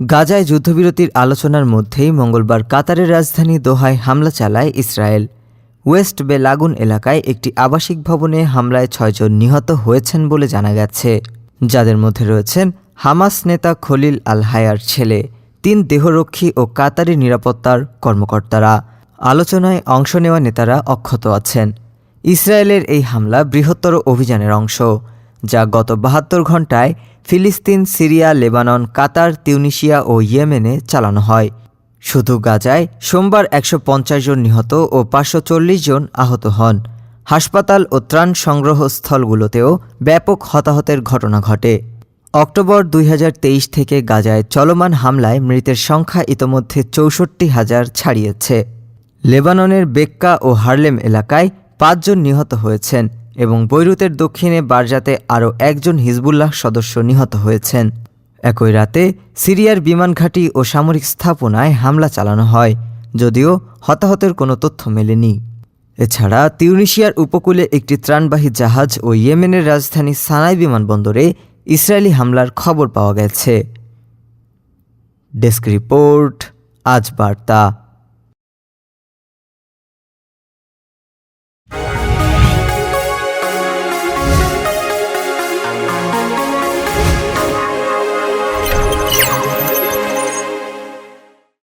গাজায় যুদ্ধবিরতির আলোচনার মধ্যেই মঙ্গলবার কাতারের রাজধানী দোহায় হামলা চালায় ইসরায়েল। ওয়েস্ট বে লাগুন এলাকায় একটি আবাসিক ভবনে হামলায় ছয়জন নিহত হয়েছেন বলে জানা গেছে। যাদের মধ্যে রয়েছেন হামাস নেতা খলিল আল হায়ার ছেলে, তিন দেহরক্ষী ও কাতারি নিরাপত্তার কর্মকর্তারা। আলোচনায় অংশ নেওয়া নেতারা অক্ষত আছেন। ইসরায়েলের এই হামলা বৃহত্তর অভিযানের অংশ। যা গত বাহাত্তর ঘন্টায় ফিলিস্তিন, সিরিয়া, লেবানন, কাতার, তিউনিশিয়া ও ইয়েমেনে চালানো হয়। শুধু গাজায় সোমবার একশো পঞ্চাশ জন নিহত ও পাঁচশো চল্লিশ জন আহত হন। হাসপাতাল ও ত্রাণ সংগ্রহ স্থলগুলোতেও ব্যাপক হতাহতের ঘটনা ঘটে। অক্টোবর দুই হাজার তেইশ থেকে গাজায় চলমান হামলায় মৃতের সংখ্যা ইতোমধ্যে চৌষট্টি হাজার ছাড়িয়েছে। লেবাননের বেক্কা ও হার্লেম এলাকায় পাঁচজন নিহত হয়েছেন। এবং বৈরুতের দক্ষিণে বারজাতে আরও একজন হিজবুল্লাহ সদস্য নিহত হয়েছেন। একই রাতে সিরিয়ার বিমান ঘাঁটি ও সামরিক স্থাপনায় হামলা চালানো হয়, যদিও হতাহতের কোনো তথ্য মেলেনি। এছাড়া তিউনিশিয়ার উপকূলে একটি ত্রাণবাহী জাহাজ ও ইয়েমেনের রাজধানী সানাই বিমানবন্দরে ইসরায়েলি হামলার খবর পাওয়া গেছে। ডেস্ক রিপোর্ট, আজ বার্তা।